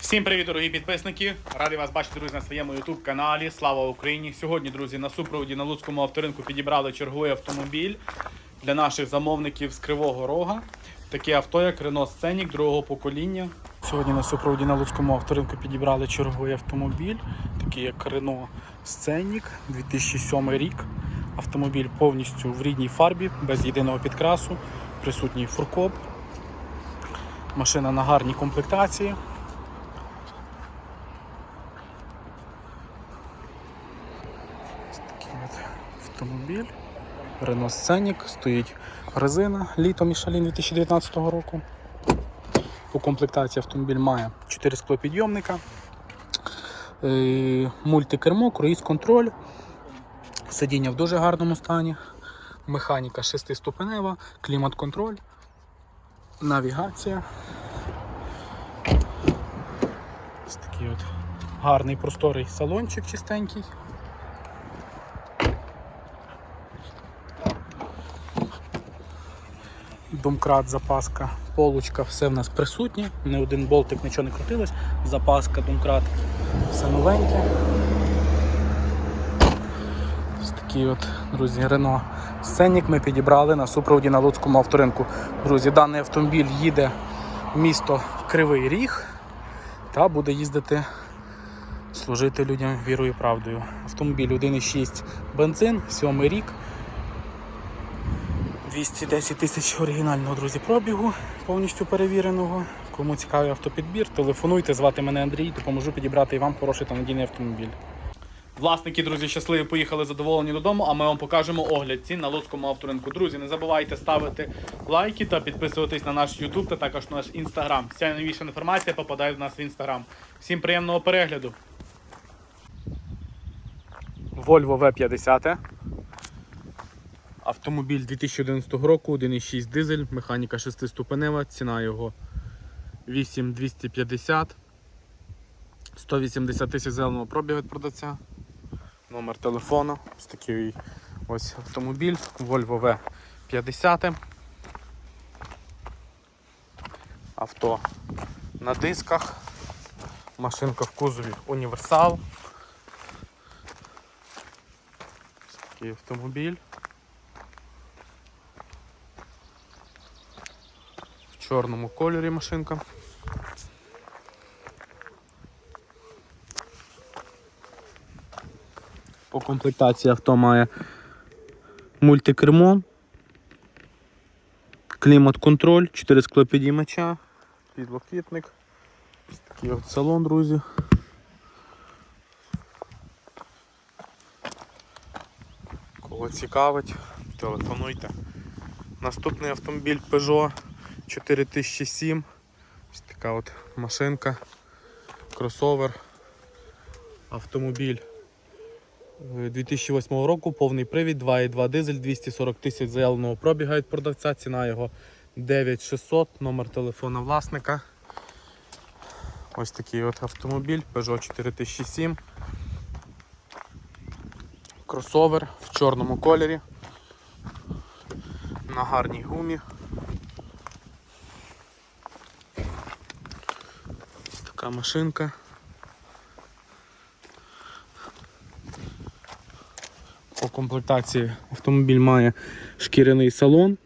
Всім привіт, дорогі підписники! Радий вас бачити, друзі, на своєму youtube каналі. Слава Україні! Сьогодні, друзі, на супроводі на Луцькому авторинку підібрали черговий автомобіль для наших замовників з Кривого Рога. Таке авто, як Renault Scenic другого покоління. Сьогодні на супроводі на Луцькому авторинку підібрали черговий автомобіль, такий як Renault Scenic 2007 рік. Автомобіль повністю в рідній фарбі, без єдиного підкрасу, присутній фуркоп. Машина на гарній комплектації. Ось Такий от автомобіль. Renault Scenic, стоїть резина літо Мішалін 2019 року. У комплектації автомобіль має 4 склопідйомника, е, мультикермо, круїз-контроль, сидіння в дуже гарному стані, механіка 6-ступенева, клімат-контроль, навігація. Ось такий от гарний просторий салончик чистенький. Домкрат, запаска, полочка, все в нас присутнє. Не один болтик, нічого не крутилось. Запаска, домкрат, все новеньке. Ось такий от, друзі, Рено Сценік ми підібрали на супроводі на Луцькому авторинку. Друзі, даний автомобіль їде в місто Кривий Ріг та буде їздити служити людям вірою і правдою. Автомобіль 1,6 бензин, 7 рік. 210 тисяч оригінального, друзі, пробігу, повністю перевіреного. Кому цікавий автопідбір, телефонуйте, звати мене Андрій, допоможу підібрати і вам хороший та надійний автомобіль. Власники, друзі, щасливі поїхали задоволені додому, а ми вам покажемо огляд цін на Луцькому авторинку. Друзі, не забувайте ставити лайки та підписуватись на наш YouTube та також на наш Instagram. Вся найновіша інформація попадає в нас в Instagram. Всім приємного перегляду. Volvo V50. Автомобіль 2011 року, 1,6 дизель, механіка 6-ступенева, ціна його 8250. 180 тисяч зеленого пробігу від продавця. Номер телефону. Ось такий ось автомобіль Volvo V50. Авто на дисках. Машинка в кузові універсал. Ось такий автомобіль. Чорному кольорі машинка. По комплектації авто має мультикермо, клімат-контроль, 4 склопідіймача, підлокітник. Такий от салон, друзі. Кого цікавить, телефонуйте. Наступний автомобіль Peugeot 4007. Ось така от машинка, кросовер, автомобіль е, 2008 року, повний привід, 2,2 дизель, 240 тисяч заявленого пробіга від продавця, ціна його 9600, номер телефона власника. Ось такий от автомобіль Peugeot 4007. Кросовер в чорному кольорі. На гарній гумі. Така машинка. По комплектації автомобіль має шкіряний салон,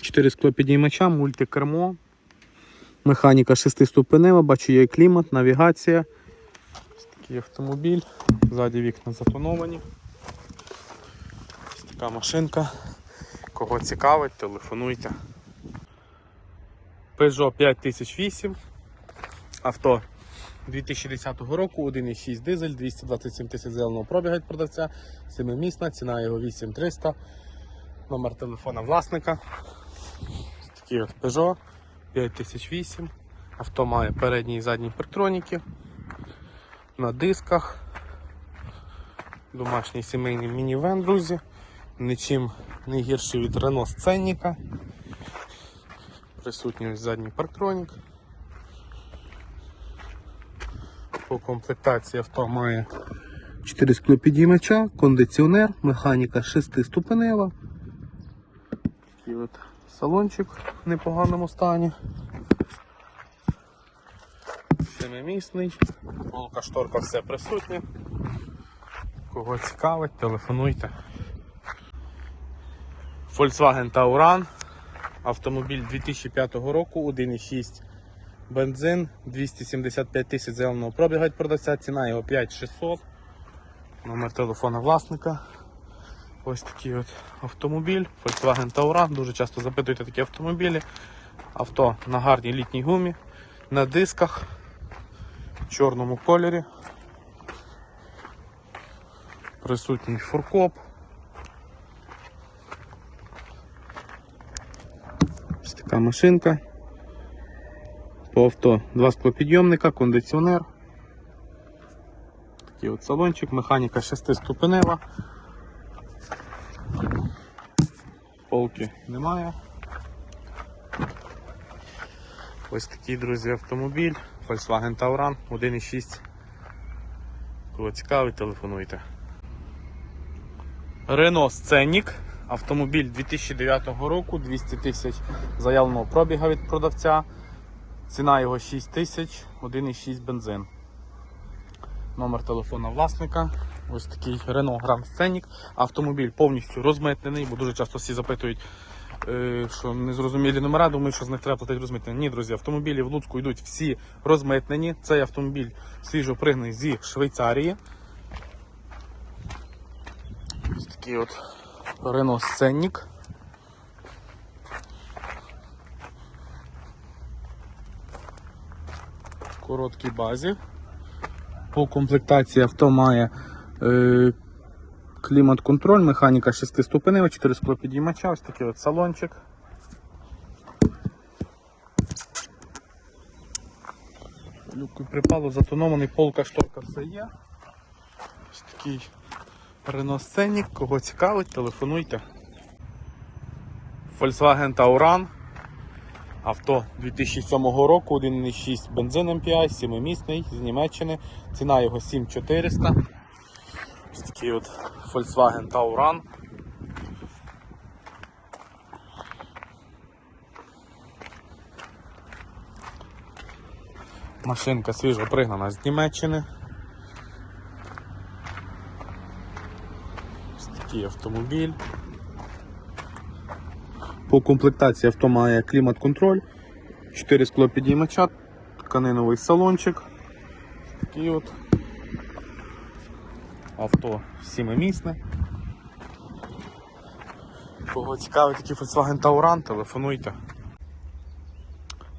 4 склопідіймача, мультикермо, механіка 6-ступенева, бачу є клімат, навігація. Ось такий автомобіль, ззаді вікна затоновані. Ось така машинка. Кого цікавить, телефонуйте. Peugeot 5008. Авто 2010 року, 1,6 дизель, 227 тисяч зеленого пробіга від продавця, 7-місна, ціна його 8300. Номер телефона власника. Такий от Peugeot 5008. Авто має передні і задні парктроніки. На дисках. Домашній сімейний мінівен, друзі. Нічим не гірший від Renault Сценника. Присутній задній парктронік. По комплектації авто має 4 склопідіймача, кондиціонер, механіка 6-ступенева. Такий от салончик в непоганому стані. Семимісний. Полка шторка все присутнє. Кого цікавить, телефонуйте. Volkswagen Tauran. Автомобіль 2005 року, 1,6 бензин, 275 тисяч зеленого пробіга від продавця, ціна його 5600. Номер телефона власника. Ось такий от автомобіль. Volkswagen Tauran. Дуже часто запитуєте такі автомобілі. Авто на гарній літній гумі, на дисках, в чорному кольорі. Присутній фуркоп. Ось така машинка. По авто два склопідйомника, кондиціонер. Такий от салончик, механіка 6-ступенева. Полки немає. Ось такий, друзі, автомобіль. Volkswagen Tauran 1.6. Кого цікавий, телефонуйте. Renault Scenic. Автомобіль 2009 року, 200 тисяч заявленого пробіга від продавця. Ціна його 6 тисяч, 1,6 бензин. Номер телефона власника. Ось такий Renault Grand Scenic. Автомобіль повністю розмитнений, бо дуже часто всі запитують, е, що незрозумілі номера, думають, що з них треба платити розмитнення. Ні, друзі, автомобілі в Луцьку йдуть всі розмитнені. Цей автомобіль свіжо пригнаний зі Швейцарії. Ось такий от Renault Scenic. Короткій базі. По комплектації авто має е, клімат-контроль, механіка 6 ступенева, 4 склопідіймача, ось такий от салончик. Люку припало, затонований полка шторка все є. Ось такий Scenic, кого цікавить, телефонуйте. Volkswagen Tauran. Авто 2007 року, 1,6 бензин MPI, 7-місний з Німеччини. Ціна його 7400. Ось такий от Volkswagen Tauran. Машинка свіжо пригнана з Німеччини. Ось такий автомобіль. По комплектації авто має клімат-контроль, 4 склопідіймача, тканиновий салончик. Такий от авто сімимісне. Кого цікавить такий Volkswagen Tauran, телефонуйте.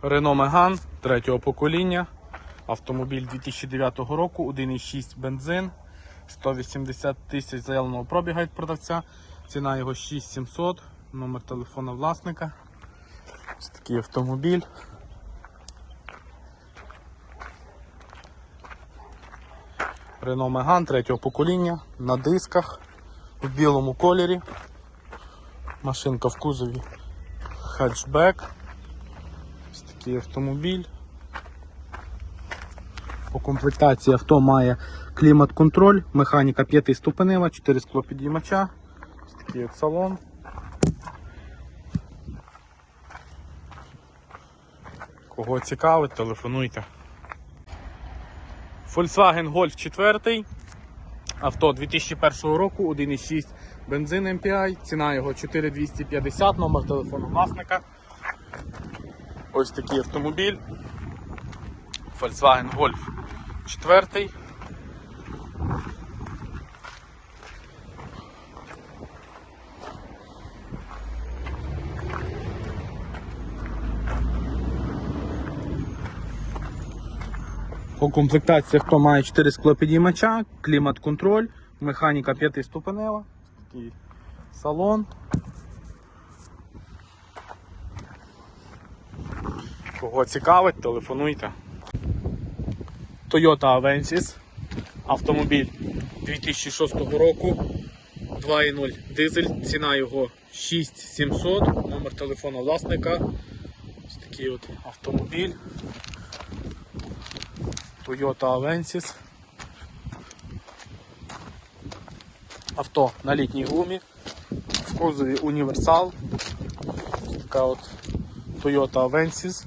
Renault Megane третього покоління. Автомобіль 2009 року, 1,6 бензин, 180 тисяч заявленого пробіга від продавця. Ціна його 6700, номер телефона власника. Ось такий автомобіль. Renault Megane третього покоління на дисках в білому кольорі. Машинка в кузові хетчбек. Ось такий автомобіль. По комплектації авто має клімат-контроль, механіка 5 ступенева, 4 склопідіймача. Ось такий от салон. Кого цікавить, телефонуйте. Volkswagen Golf 4. Авто 2001 року, 1,6 бензин MPI, ціна його 4250, номер телефону власника. Ось такий автомобіль. Volkswagen Golf 4. По комплектації хто має 4 склопідіймача, клімат-контроль, механіка 5 ступенева, такий салон. Кого цікавить, телефонуйте. Toyota Avensis. Автомобіль 2006 року. 2.0 дизель, ціна його 6700, номер телефону власника. Ось такий от автомобіль. Toyota Avensis. Авто на літній гумі. В кузові універсал. Така от Toyota Avensis.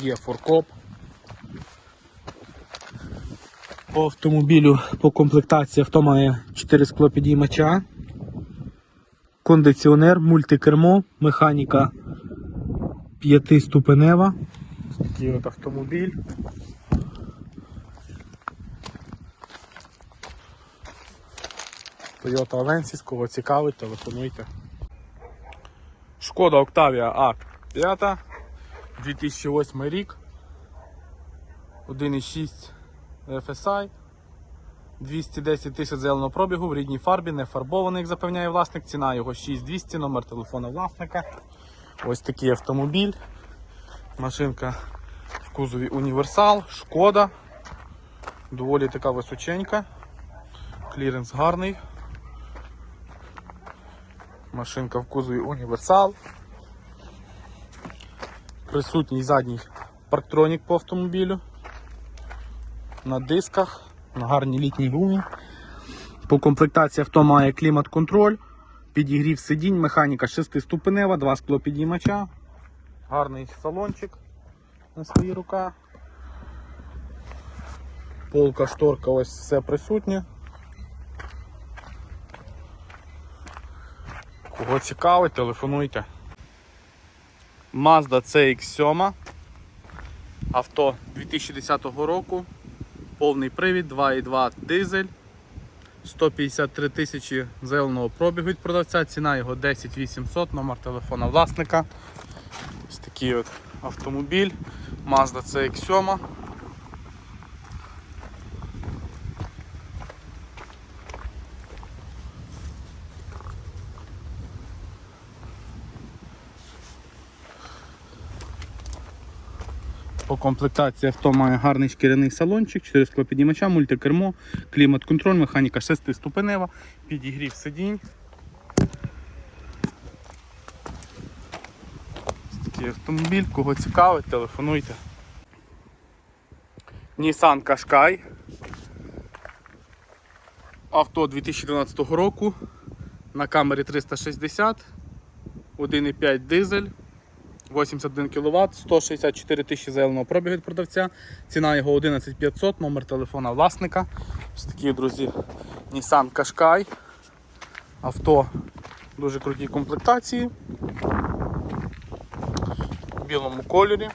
Є форкоп. По автомобілю по комплектації авто має 4 склопідіймача, кондиціонер, мультикермо, механіка 5-ступенева. Такий от автомобіль. Toyota Avensis, кого цікавить, телефонуйте. Шкода Octavia А5, 2008 рік, 1,6 FSI, 210 тисяч зеленого пробігу в рідній фарбі, не фарбований, як запевняє власник. Ціна його 6200, номер телефона власника. Ось такий автомобіль. Машинка в кузові універсал, шкода. Доволі така височенька. Кліренс гарний. Машинка в кузові універсал. Присутній задній парктронік по автомобілю. На дисках, на гарній літній гумі. По комплектації авто має клімат-контроль, підігрів сидінь, механіка 6-ступенева, два склопідіймача, гарний салончик на свої рука. Полка, шторка, ось все присутнє. Кого цікавить, телефонуйте. Mazda CX7. Авто 2010 року. Повний привід, 2,2 дизель. 153 тисячі зеленого пробігу від продавця, ціна його 10 800, номер телефона власника. Такий от автомобіль. Mazda CX7. По комплектації авто має гарний шкіряний салончик, 4 склопіднімача, мультикермо, клімат-контроль, механіка 6-ступенева, підігрів сидінь. Ось автомобіль, кого цікавить, телефонуйте. Nissan Qashqai. Авто 2012 року. На камері 360, 1,5 дизель. 81 кВт, 164 тисячі зеленого пробігу від продавця. Ціна його 11500, номер телефона власника. Ось такі, друзі, Nissan Qashqai. Авто дуже крутій комплектації. Білому кольорі.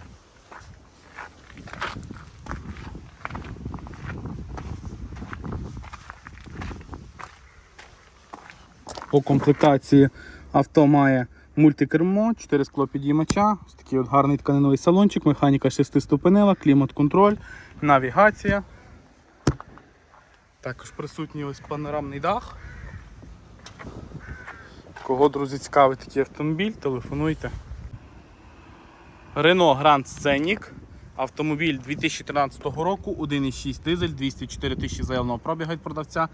По комплектації авто має мультикермо, 4 склопідіймача, ось такий от гарний тканиновий салончик, механіка 6-ступенева, клімат-контроль, навігація. Також присутній ось панорамний дах. Кого, друзі, цікавить такий автомобіль, телефонуйте. Renault Grand Scenic. Автомобіль 2013 року, 1,6 дизель, 204 тисячі заявного пробіга від продавця.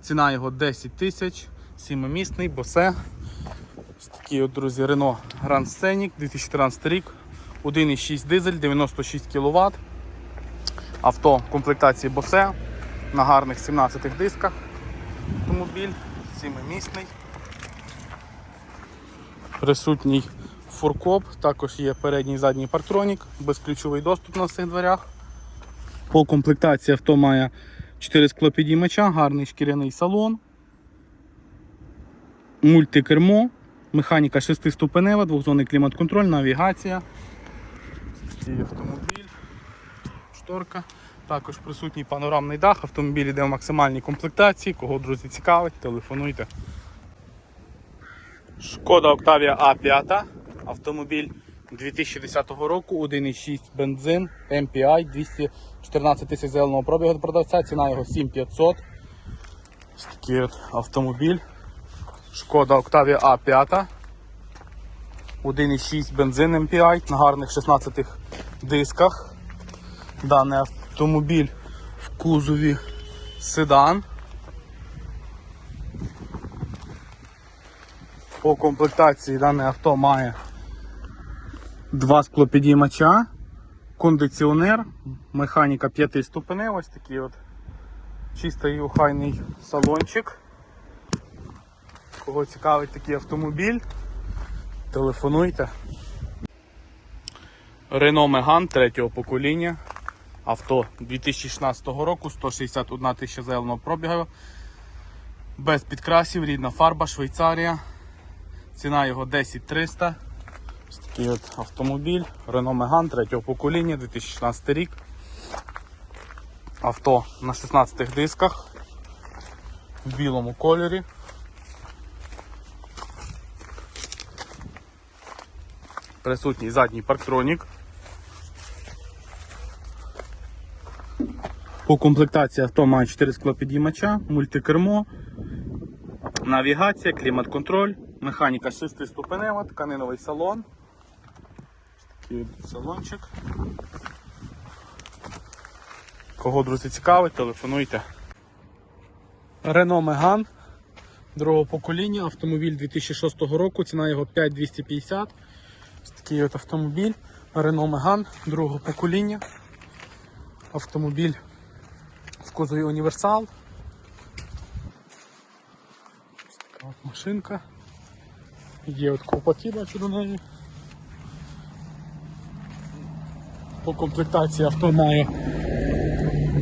Ціна його 10 тисяч, сімимісний, босе. Ось такий от, друзі, Renault Grand Scenic 2013 рік, 1,6 дизель, 96 кВт. Авто комплектації Bose на гарних 17 дисках. Автомобіль, сімимісний. Присутній фуркоп, також є передній і задній парктронік, безключовий доступ на всіх дверях. По комплектації авто має 4 склопідіймача, гарний шкіряний салон, мультикермо, механіка 6-ступенева, двохзонний клімат-контроль, навігація. Такий автомобіль, шторка. Також присутній панорамний дах, автомобіль йде в максимальній комплектації. Кого, друзі, цікавить, телефонуйте. Шкода Octavia A5, автомобіль 2010 року, 1,6 бензин, MPI, 214 тисяч зеленого пробігу до продавця, ціна його 7500. Ось такий от автомобіль. Шкода Octavia A5. 1,6 бензин MPI на гарних 16 дисках. Даний автомобіль в кузові седан. По комплектації дане авто має два склопідіймача, кондиціонер, механіка 5 ступенев, ось такий от чистий і охайний салончик. Кого цікавить такий автомобіль, телефонуйте. Renault Megane третього покоління. Авто 2016 року, 161 тисяча заявленого пробігу. Без підкрасів, рідна фарба, Швейцарія. Ціна його 10 300. Такий от автомобіль. Renault Megane третього покоління, 2016 рік. Авто на 16 дисках в білому кольорі. Присутній задній парктронік. По комплектації авто має 4 склопідіймача, мультикермо, навігація, клімат-контроль, механіка 6 ступенева, тканиновий салон. Такий салончик. Кого, друзі, цікавить, телефонуйте. Renault Megane другого покоління, автомобіль 2006 року, ціна його 5250. Ось такий от автомобіль. Renault Megane другого покоління. Автомобіль в кузові універсал. Ось така от машинка. Є от ковпаки, бачу до неї. По комплектації авто має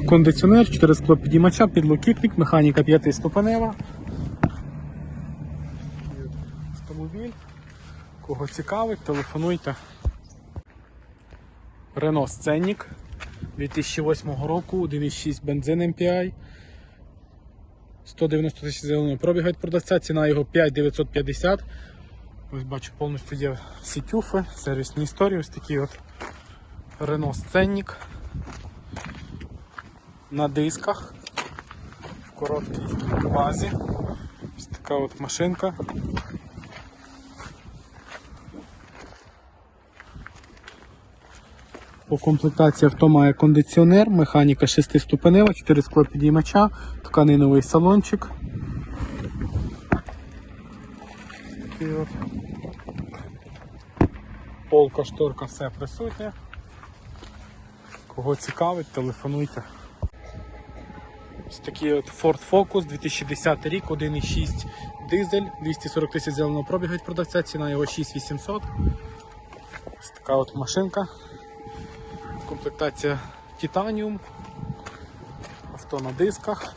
кондиціонер, 4 склопідіймача, підлокітник, механіка 5 ступенева. Автомобіль. Кого цікавить, телефонуйте. Renault Scenic 2008 року, 1,6 бензин MPI. 190 тисяч зеленого пробіга від продавця, ціна його 5950. Ось бачу, повністю є всі тюфи, сервісні історії, ось такі от Renault Scenic на дисках в короткій базі. Ось така от машинка. По комплектації авто має кондиціонер, механіка 6 ступенева, 4 склопідіймача, тканиновий салончик. Полка, шторка, все присутнє. Кого цікавить, телефонуйте. Ось такий от Ford Focus 2010 рік, 1,6 дизель, 240 тисяч зеленого пробігу від продавця, ціна його 6800. Ось така от машинка. Комплектація Titanium. Авто на дисках.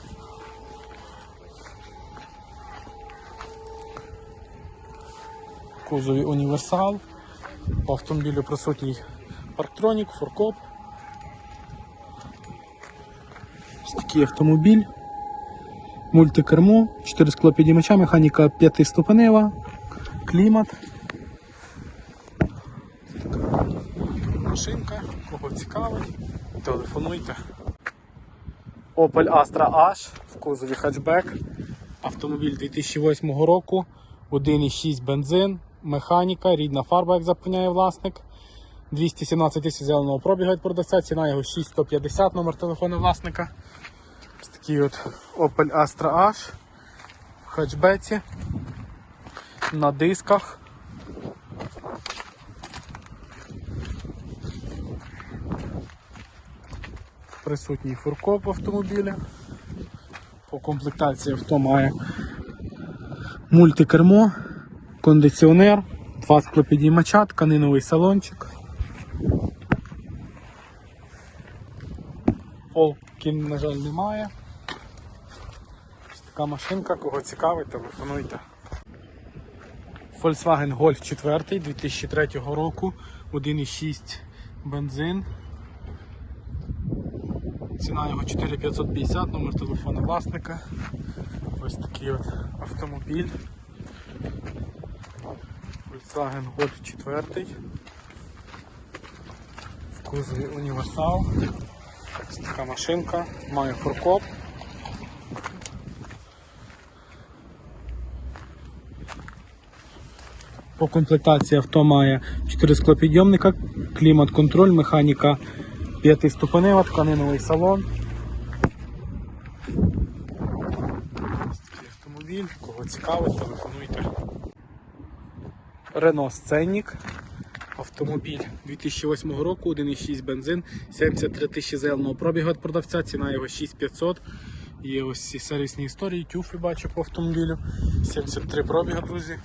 Кузові універсал. По автомобілю присутній парктронік, форкоп. Ось такий автомобіль. Мультикермо, 4 склопідіймача, механіка 5 ступенева, клімат. машинка, кого цікавить, телефонуйте. Opel Astra H в кузові хатчбек. Автомобіль 2008 року, 1,6 бензин, механіка, рідна фарба, як запевняє власник. 217 тисяч зеленого пробігу від продавця, ціна його 6150, номер телефону власника. Такий от Opel Astra H в хатчбеці на дисках. присутній фуркоп в автомобілі. По комплектації авто має мультикермо, кондиціонер, два склопідіймача, тканиновий салончик. Полки, на жаль, немає. Така машинка, кого цікавить, телефонуйте. Volkswagen Golf 4 2003 року, 1,6 бензин. Ціна його 4550, номер телефону власника. Ось такий от автомобіль. Volkswagen Golf 4. В кузові універсал. Ось така машинка, має фуркоп. По комплектації авто має 4 склопідйомника, клімат-контроль, механіка П'ятиступенева, тканиновий салон. Автомобіль, кого цікавить, телефонуйте. Renault Scenic. Автомобіль 2008 року, 1,6 бензин, 73 тисячі заявленого пробігу від продавця, ціна його 6500. Є ось ці сервісні історії, тюфи бачу по автомобілю. 73 пробіга, друзі.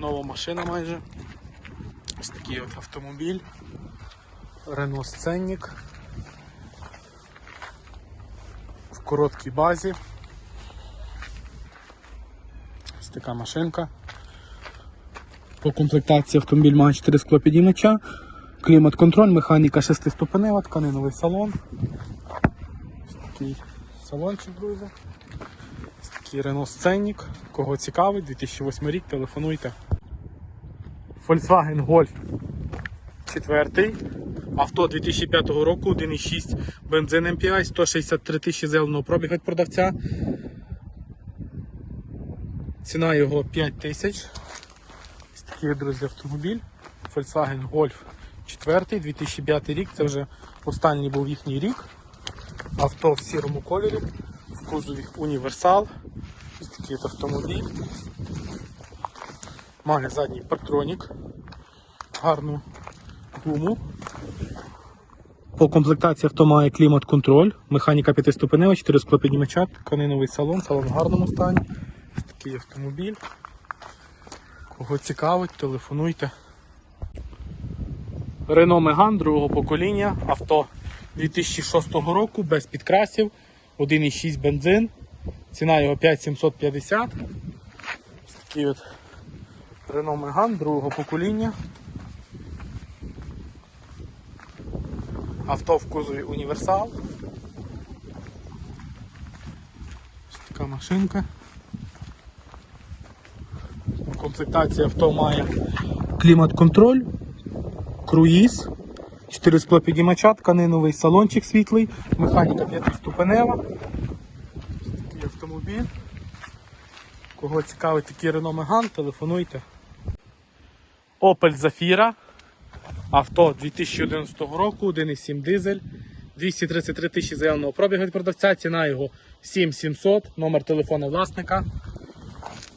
Нова машина майже. Ось такий от автомобіль. Renault Сценник. В короткій базі. Ось така машинка. По комплектації автомобіль має 4 склопідіймача, клімат-контроль, механіка 6-ступенева, тканиновий салон. Ось такий салончик, друзі. Ось такий Renault Сценник. Кого цікавить, 2008 рік, телефонуйте. Volkswagen Golf 4. Авто 2005 року, 1,6 бензин MPI, 163 тисячі зеленого пробігу від продавця. Ціна його 5 тисяч. Ось такий, друзі, автомобіль. Volkswagen Golf 4, 2005 рік. Це вже останній був їхній рік. Авто в сірому кольорі, в кузові універсал. Ось такий автомобіль. Має задній партронік, гарну гуму. По комплектації авто має клімат-контроль, механіка 5-ступенева, 4 склопіднімача, тканиновий салон, салон в гарному стані. Ось такий автомобіль. Кого цікавить, телефонуйте. Renault Megane другого покоління, авто 2006 року, без підкрасів, 1,6 бензин, ціна його 5750. Ось такий от Renault Megane другого покоління. Авто в кузові універсал. Ось така машинка. Комплектація авто має клімат-контроль, круїз, 4 склопідіймача, тканиновий салончик світлий, механіка 5-ступенева. Ось такий автомобіль. Кого цікавить такий Renault Megane, телефонуйте. Opel Zafira. Авто 2011 року, 1,7 дизель, 233 тисячі заявленого пробігу від продавця, ціна його 7700, номер телефону власника.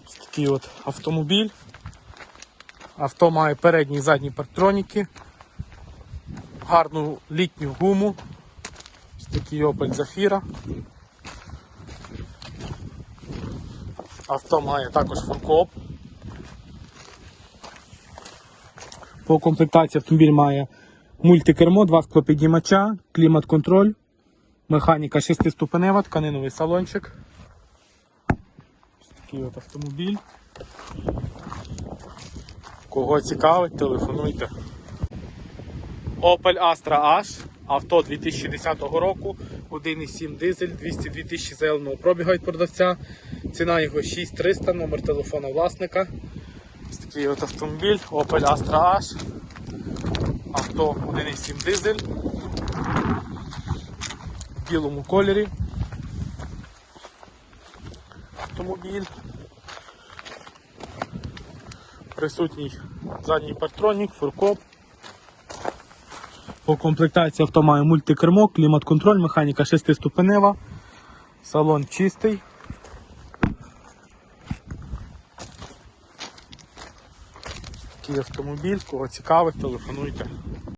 Ось такий от автомобіль. Авто має передні і задні партроніки, гарну літню гуму. Ось такий Opel Zafira. Авто має також фуркоп. По комплектації автомобіль має мультикермо, два склопідіймача, клімат-контроль, механіка 6-ступенева, тканиновий салончик. Ось такий от автомобіль. Кого цікавить, телефонуйте. Opel Astra H, авто 2010 року, 1,7 дизель, 202 тисячі заявленого пробігу від продавця. Ціна його 6300, номер телефона власника. Ось такий от автомобіль Opel Astra H. Авто 1,7 дизель. В білому кольорі. Автомобіль. Присутній задній партронік, фуркоп. По комплектації авто має мультикермо, клімат-контроль, механіка 6-ступенева, салон чистий. Такий автомобіль, кого цікавить, телефонуйте.